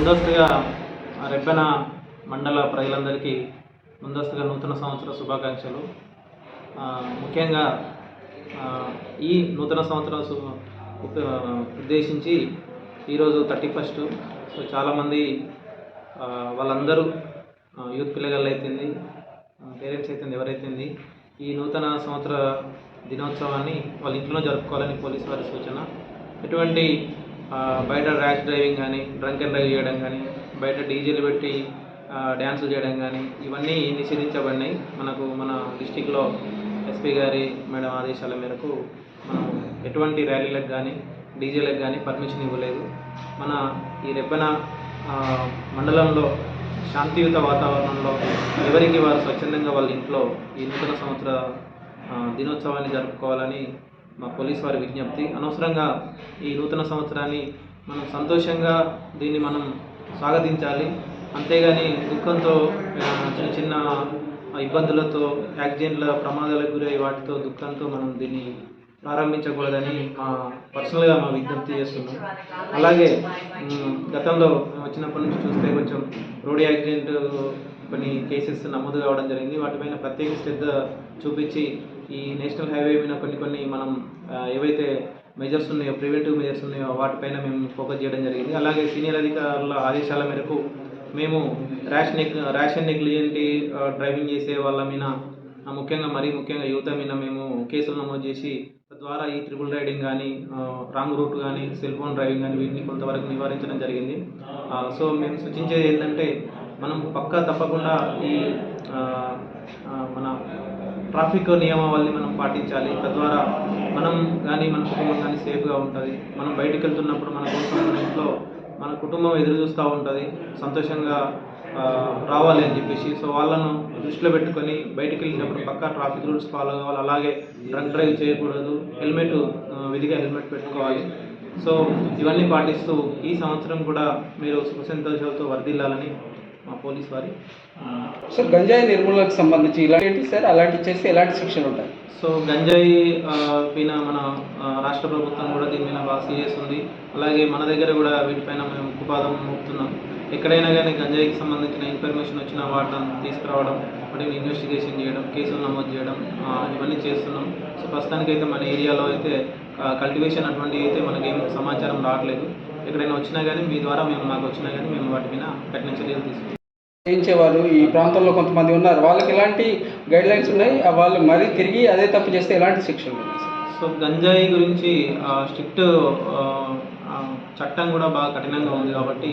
ముందస్తుగా రెబ్బెన మండల ప్రజలందరికీ ముందస్తుగా నూతన సంవత్సర శుభాకాంక్షలు. ముఖ్యంగా ఈ నూతన సంవత్సరం ఉద్దేశించి ఈరోజు థర్టీ ఫస్ట్. సో చాలామంది వాళ్ళందరూ యూత్ పిల్లగాళ్ళు అయితుంది పేరెంట్స్ అయితుంది ఎవరైతుంది ఈ నూతన సంవత్సర దినోత్సవాన్ని వాళ్ళ ఇంట్లో జరుపుకోవాలని పోలీసు వారి సూచన. ఎటువంటి బయట ర్యాష్ డ్రైవింగ్ కానీ డ్రంక్ అండ్ డ్రైవ్ చేయడం కానీ బయట డీజేలు పెట్టి డ్యాన్సులు చేయడం కానీ ఇవన్నీ నిషేధించబడినాయి మనకు మన డిస్టిక్లో ఎస్పీ గారి మేడం ఆదేశాల మేరకు మనం ఎటువంటి ర్యాలీలకు కానీ డీజేలకు కానీ పర్మిషన్ ఇవ్వలేదు. మన ఈ రెబ్బన మండలంలో శాంతియుత వాతావరణంలో ఎవరికి వారు స్వచ్ఛందంగా వాళ్ళ ఇంట్లో ఈ నూతన సంవత్సర దినోత్సవాన్ని జరుపుకోవాలని మా పోలీస్ వారి విజ్ఞప్తి. అనవసరంగా ఈ నూతన సంవత్సరాన్ని మనం సంతోషంగా దీన్ని మనం స్వాగతించాలి. అంతేగాని దుఃఖంతో చిన్న చిన్న ఇబ్బందులతో యాక్సిడెంట్ల ప్రమాదాలకు గురై వాటితో దుఃఖంతో మనం దీన్ని ప్రారంభించకూడదని మా పర్సనల్గా మా విజ్ఞప్తి చేస్తున్నాం. అలాగే గతంలో మేము వచ్చినప్పటి నుంచి చూస్తే కొంచెం రోడ్ యాక్సిడెంట్ కొన్ని కేసెస్ నమోదు కావడం జరిగింది. వాటిపైన ప్రత్యేక శ్రద్ధ చూపించి ఈ నేషనల్ హైవే మీద కొన్ని కొన్ని మనం ఏవైతే మెజర్స్ ఉన్నాయో ప్రివెంటివ్ మెజర్స్ ఉన్నాయో వాటిపైన మేము ఫోకస్ చేయడం జరిగింది. అలాగే సీనియర్ అధికారుల ఆదేశాల మేరకు మేము ర్యాష్ నెగ్ ర్యాషన్ అండ్ డ్రైవింగ్ చేసే వాళ్ళ మీద ముఖ్యంగా మరీ ముఖ్యంగా యువత మీద మేము కేసులు నమోదు చేసి తద్వారా ఈ ట్రిపుల్ రైడింగ్ కానీ రాంగ్ రూట్ కానీ సెల్ ఫోన్ డ్రైవింగ్ కానీ వీటిని కొంతవరకు నివారించడం జరిగింది. సో మేము సూచించేది ఏంటంటే మనం పక్కా తప్పకుండా ఈ మన ట్రాఫిక్ నియమావళిని మనం పాటించాలి. తద్వారా మనం కానీ మన కుటుంబం కానీ సేఫ్గా ఉంటుంది. మనం బయటికి వెళ్తున్నప్పుడు మన కోసం మన ఇంట్లో మన కుటుంబం ఎదురు చూస్తూ ఉంటుంది. సంతోషంగా రావాలి అని చెప్పేసి. సో వాళ్ళను దృష్టిలో పెట్టుకొని బయటికి వెళ్ళినప్పుడు పక్కా ట్రాఫిక్ రూల్స్ ఫాలో కావాలి. అలాగే డ్రంక్ డ్రైవ్ చేయకూడదు. హెల్మెట్ విధిగా హెల్మెట్ పెట్టుకోవాలి. సో ఇవన్నీ పాటిస్తూ ఈ సంవత్సరం కూడా మీరు సుఖ సంతోషాలతో వర్ధిల్లాలని మా పోలీస్ వారి సార్ గంజాయి నిర్మూలనకు సంబంధించి ఇలాంటి సార్? అలాంటివి చేస్తే ఎలాంటి శిక్షలు ఉంటాయి? సో గంజాయి పైన మన రాష్ట్ర ప్రభుత్వం కూడా దీని మీద బాగా సీరియస్ ఉంది. అలాగే మన దగ్గర కూడా వీటిపైన మేము ఉక్కుపాదం మోపుతున్నాం. ఎక్కడైనా కానీ గంజాయికి సంబంధించిన ఇన్ఫర్మేషన్ వచ్చిన వాటిని తీసుకురావడం వాటిని ఇన్వెస్టిగేషన్ చేయడం కేసులు నమోదు చేయడం ఇవన్నీ చేస్తున్నాం. సో ప్రస్తుతానికైతే మన ఏరియాలో అయితే కల్టివేషన్ అటువంటివి అయితే మనకేం సమాచారం రావట్లేదు. ఎక్కడైనా వచ్చినా కానీ మీ ద్వారా మేము మాకు వచ్చినా కానీ మేము వాటి మీద కఠిన చర్యలు తీసుకుంటాం. చేయించేవారు ఈ ప్రాంతంలో కొంతమంది ఉన్నారు. వాళ్ళకి ఎలాంటి గైడ్ లైన్స్ ఉన్నాయి వాళ్ళు మరీ తిరిగి అదే తప్పు చేస్తే ఎలాంటి శిక్షలు ఉన్నాయి సార్? సో గంజాయి గురించి స్ట్రిక్ట్ చట్టం కూడా బాగా కఠినంగా ఉంది కాబట్టి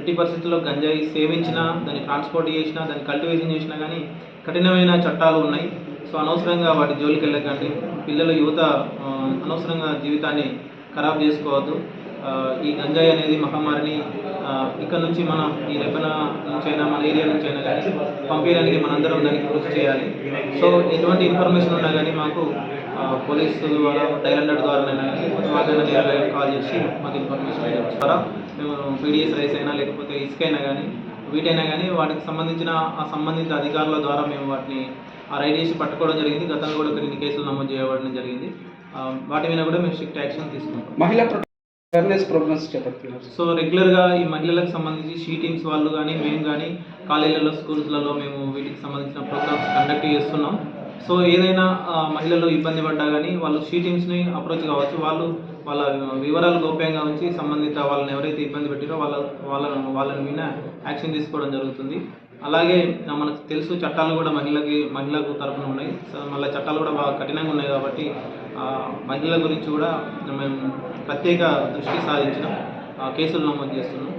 ఎట్టి పరిస్థితుల్లో గంజాయి సేవించినా దాన్ని ట్రాన్స్పోర్ట్ చేసినా దాన్ని కల్టివేషన్ చేసినా కానీ కఠినమైన చట్టాలు ఉన్నాయి. సో అనవసరంగా వాటి జోలికి వెళ్ళకండి. పిల్లలు యువత అనవసరంగా జీవితాన్ని ఖరాబ్ చేసుకోవద్దు. ఈ గంజాయి అనేది మహమ్మారిని ఇక్కడ నుంచి మనం ఈ రెబ్బన నుంచి అయినా మన ఏరియా నుంచి అయినా కానీ పంపించడానికి మనందరం దానికి కృషి చేయాలి. సో ఎటువంటి ఇన్ఫర్మేషన్ ఉన్నా కానీ మాకు పోలీసు ద్వారా డైల్ హండ్రెడ్ ద్వారానైనా మాకైనా నేరుగా కాల్ చేసి మాకు ఇన్ఫర్మేషన్ ద్వారా మేము పీడిఎస్ రైస్ అయినా లేకపోతే ఇసుక అయినా కానీ వీటైనా కానీ వాటికి సంబంధించిన ఆ సంబంధిత అధికారుల ద్వారా మేము వాటిని ఆ రైడ్ చేసి పట్టుకోవడం జరిగింది. గతంలో కూడా కొన్ని కేసులు నమోదు చేయబడడం జరిగింది. వాటి మీద కూడా మేము స్ట్రిక్ట్ యాక్షన్ తీసుకుంటాం. మహిళా అవేర్నెస్ ప్రోగ్రామ్స్ చేపడుతున్నారు సో రెగ్యులర్గా ఈ మహిళలకు సంబంధించి షీ టీమ్స్ వాళ్ళు కానీ మేము కానీ కాలేజీలలో స్కూల్స్లలో మేము వీటికి సంబంధించిన ప్రోగ్రామ్స్ కండక్ట్ చేస్తున్నాం. సో ఏదైనా మహిళలు ఇబ్బంది పడ్డా కానీ వాళ్ళు షీ టీమ్స్ని అప్రోచ్ కావచ్చు. వాళ్ళు వాళ్ళ వివరాలు గోప్యంగా ఉంచి సంబంధిత వాళ్ళని ఎవరైతే ఇబ్బంది పెట్టారో వాళ్ళ వాళ్ళను వాళ్ళని మీద యాక్షన్ తీసుకోవడం జరుగుతుంది. అలాగే మనకు తెలుసు చట్టాలు కూడా మహిళకి మహిళకు తరఫున ఉన్నాయి. సో మళ్ళీ చట్టాలు కూడా బాగా కఠినంగా ఉన్నాయి కాబట్టి మహిళల గురించి కూడా మేము ప్రత్యేక దృష్టి సారించడం కేసులు నమోదు చేస్తున్నాం.